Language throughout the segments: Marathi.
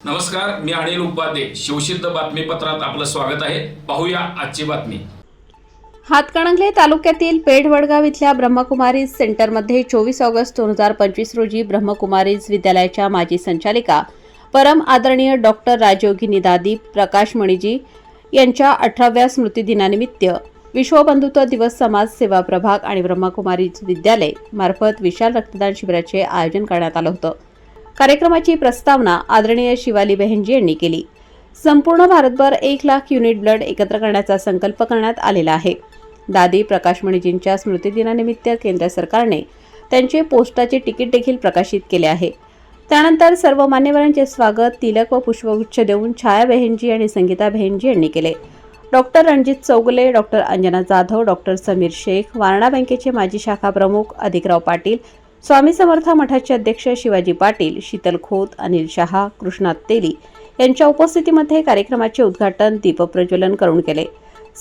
नमस्कार मी अनिल उपाध्ये. शिवसिद्ध बातमीपत्रात आपलं स्वागत आहे. पाहूया आजची बातमी. हातकणंगले तालुक्यातील पेठवडगाव इथल्या ब्रह्मकुमारीज सेंटरमध्ये चोवीस ऑगस्ट दोन हजार पंचवीस रोजी ब्रह्मकुमारीज विद्यालयाच्या माजी संचालिका परम आदरणीय डॉक्टर राजयोगिनी दादी प्रकाश मणिजी यांच्या अठराव्या स्मृतिदिनानिमित्त विश्वबंधुत्व दिवस समाजसेवा प्रभाग आणि ब्रह्मकुमारी विद्यालय मार्फत विशाल रक्तदान शिबिराचे आयोजन करण्यात आलं होतं. कार्यक्रमाची प्रस्तावना आदरणीय शिवाली बहेनजी यांनी केली. संपूर्ण भारतभर एक लाख युनिट ब्लड एकत्र करण्याचा संकल्प करण्यात आलेला आहे. दादी प्रकाश मणिजींच्या स्मृतिदिनानिमित्त केंद्र सरकारने त्यांचे पोस्टाचे तिकीट देखील प्रकाशित केले आहे. त्यानंतर सर्व मान्यवरांचे स्वागत तिलक व पुष्पगुच्छ देऊन छाया बेहेनजी आणि संगीता बेहेनजी यांनी केले. Doctor Ranjit Chougale doctor Anjana Jadhav doctor Samir Shaikh Warana बँकेचे माजी शाखा प्रमुख अधिकराव पाटील स्वामी समर्थ मठाचे अध्यक्ष शिवाजी पाटील शीतल खोत अनिल शहा कृष्णा तेली यांच्या उपस्थितीमध्ये कार्यक्रमाचे उद्घाटन दीपप्रज्वलन करून केले.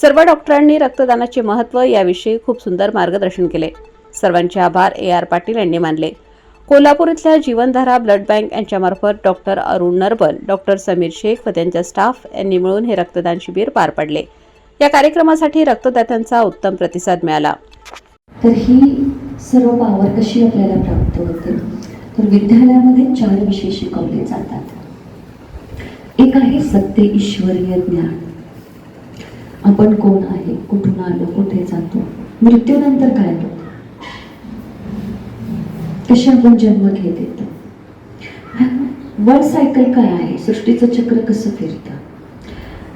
सर्व डॉक्टरांनी रक्तदानाचे महत्त्व याविषयी खूप सुंदर मार्गदर्शन केले. सर्वांचे आभार ए आर पाटील यांनी मानले. कोल्हापूर इथल्या जीवनधारा ब्लड बँक यांच्यामार्फत डॉक्टर अरुण नरबल डॉक्टर समीर शेख व त्यांच्या स्टाफ यांनी मिळून हे रक्तदान शिबिर पार पडले. या कार्यक्रमासाठी रक्तदात्यांचा उत्तम प्रतिसाद मिळाला. तर ही सर्व पावर कशी आपल्याला प्राप्त होते? तर विद्यालयामध्ये चार विषय शिकवले जातात. एक आहे सत्य ईश्वरीय ज्ञान. आपण कोण आहे? कुठून आलो? कुठे जातो? मृत्यूनंतर काय होतं? कसे आपण जन्म घेत येतो? वर्ल्ड सायकल काय आहे? सृष्टीचं चक्र कसं फिरतं?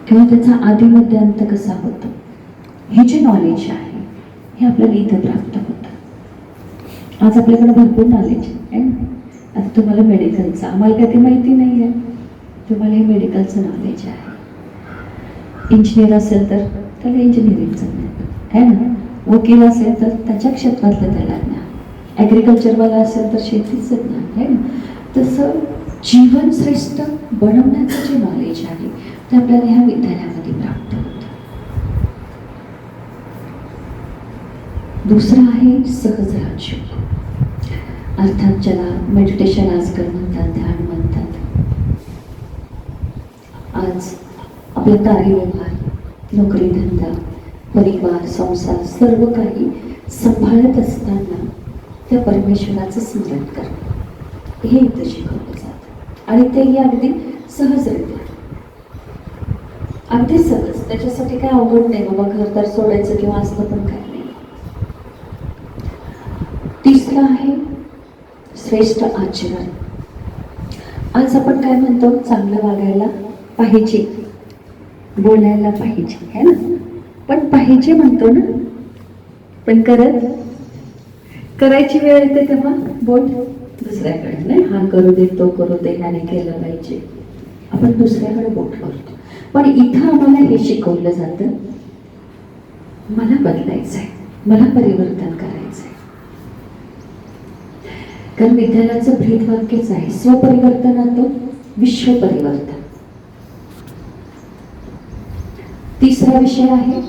किंवा त्याचा आदिमध्यांत कसा होतो? हे जे नॉलेज आहे हे आपल्याला इथं प्राप्त होतं. आज आपल्याकडे भरपूर नॉलेज आहे आता तुम्हाला मेडिकलचं आम्हाला काय ते माहिती नाही आहे तुम्हाला हे मेडिकलचं नॉलेज आहे. इंजिनियर असेल तर त्याला इंजिनिअरिंगचं ज्ञान. आहे ना? वकील असेल तर त्याच्या क्षेत्रातलं त्याला ज्ञान. ॲग्रिकल्चरवाला असेल तर शेतीचं ज्ञान आहे तसं जीवन श्रेष्ठ बनवण्याचं जे नॉलेज आहे ते आपल्याला ह्या विद्यालयामध्ये प्राप्त होतं. दुसरं आहे सहज राजयोग. अर्थात ज्याला मेडिटेशन आजकाल म्हणतात ध्यान म्हणतात. आज आपला कार्यव्यवहार नोकरी धंदा परिवार संसार सर्व काही सांभाळत असताना त्या परमेश्वराचं स्मरण करणं हे इथं शिकवलं जातं. आणि तेही अगदी सहजरित्या. अगदी सहज. त्याच्यासाठी काय अवघड नाही बाबा घरदार सोडायचं किंवा असलं पण काय नाही. तिसरं आहे श्रेष्ठ आचरण. आज आपण काय म्हणतो? चांगलं वागायला पाहिजे. बोलायला पाहिजे. है ना? पण पाहिजे म्हणतो ना? पण करत करायची वेळ येते तेव्हा? बोट दुसऱ्याकडे नाही. हा करू दे तो करू दे ह्याने केलं पाहिजे. आपण दुसऱ्याकडे बोट करतो. पण इथं आम्हाला हे शिकवलं जातं. मला बदलायचं आहे मला परिवर्तन करायचं आहे कारण विद्यालयाचं वाक्यच आहे. स्वपरिवर्तनातो विश्व परिवर्तन तिसरा विषय आहे.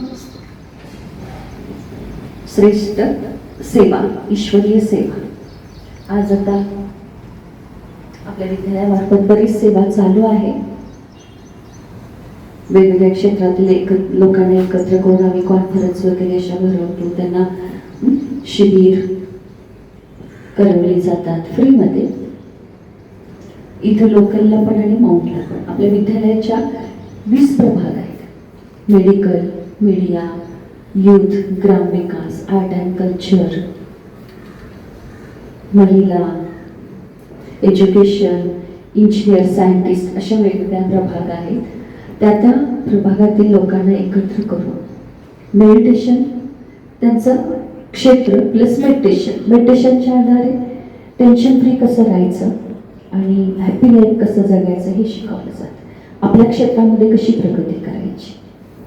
श्रेष्ठ सेवा ईश्वरीय सेवा. आज आता आपल्या विद्यालयामार्फत बरीच सेवा चालू आहे. वेगवेगळ्या क्षेत्रातील एक लोकांना एकत्र करून आम्ही कॉन्फरन्स वगैरे अशा भरवतो. त्यांना शिबिर करवली जातात फ्रीमध्ये. इथं लोकलला पण आणि माउंटला पण. आपल्या विद्यालयाच्या वीस प्रभाग आहेत. मेडिकल मीडिया युद्ध ग्राम विकास आर्ट अँड कल्चर महिला एज्युकेशन इंजिनियर सायंटिस्ट अशा वेगवेगळ्या प्रभाग आहेत. त्या त्या प्रभागातील लोकांना एकत्र करून मेडिटेशन त्यांचं क्षेत्र प्लस मेडिटेशन मेडिटेशनच्या आधारे टेन्शन फ्री कसं राहायचं आणि हॅपी लाईफ कसं जगायचं हे शिकवलं जातं. आपल्या क्षेत्रामध्ये कशी प्रगती करायची?